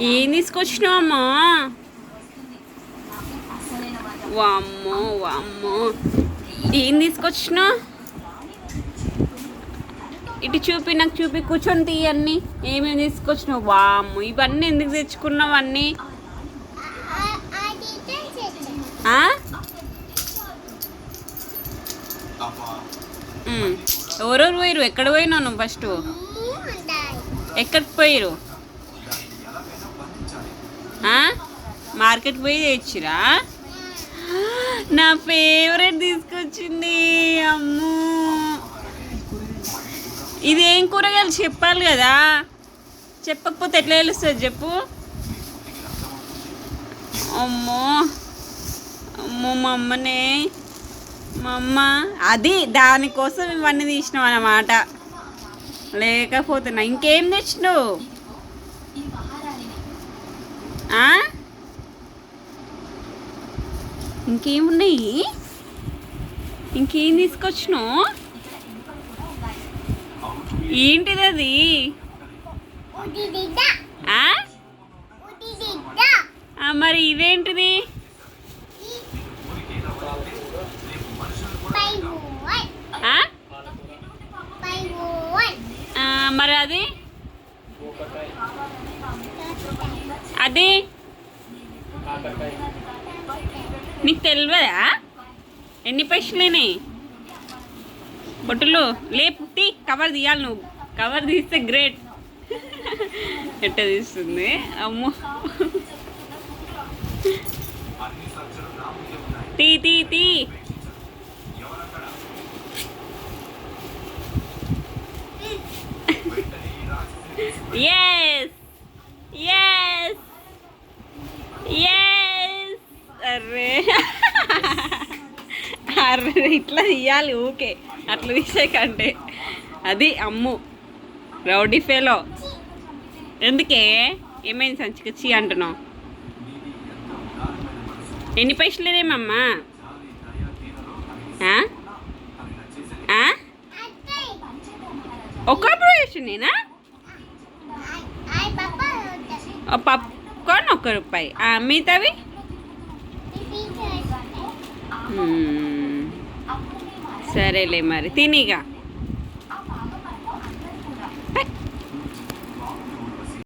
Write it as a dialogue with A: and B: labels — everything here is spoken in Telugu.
A: ఏం తీసుకొచ్చినావమ్మా? వామ్మో వామ్మో. ఏం తీసుకొచ్చినావు ఇటు చూపి నాకు చూపి కూర్చొని తీయన్ని ఏమేమి తీసుకొచ్చినావు? వామ్ము ఇవన్నీ ఎందుకు తెచ్చుకున్నావు అన్నీ? ఎవరెవరు పోయిరు ఎక్కడ పోయినావు నువ్వు ఫస్ట్ ఎక్కడికి పోయిరు మార్కెట్ పోయి తెచ్చిరా? నా ఫేవరెట్ తీసుకొచ్చింది అమ్మో. ఇది ఏం కూరగాయలు చెప్పాలి కదా? చెప్పకపోతే ఎట్లా తెలుస్తుంది చెప్పు? అమ్మో. అమ్మో మా అమ్మనే. మా అమ్మ అది దానికోసం ఇవన్నీ తీసినాం అన్నమాట. లేకపోతున్నా ఇంకేం తెచ్చినావు? ఇంకేమున్నాయి? ఇంకేం తీసుకొచ్చినావు? ఏంటిది అది? మరి ఇదేంటిది? మరి అది? అది? నీకు తెలియదా ఎన్ని పైసలేనాయి బొట్టులు లేపు తీ కవర్ తీయాలి నువ్వు. కవర్ తీస్తే గ్రేట్. ఎట్ట తీస్తుంది? అమ్మో. తీ తీ తీ ఎస్ ఎస్ ఎస్ అరే అరే ఇట్లా తీయాలి ఊకే. అట్లా తీసే కంటే. అది అమ్ము. రౌడీ ఫేలో. ఎందుకే? ఏమైంది సంచికి? చీ అంటున్నావు. ఎన్ని పైసలేదేమమ్మా ఆ? ఆ? ఒక్క ప్రవేశం నేనా? పప్కార్న్ ఒక్క రూపాయి. మిగతావి. సరేలే మరి తినిగా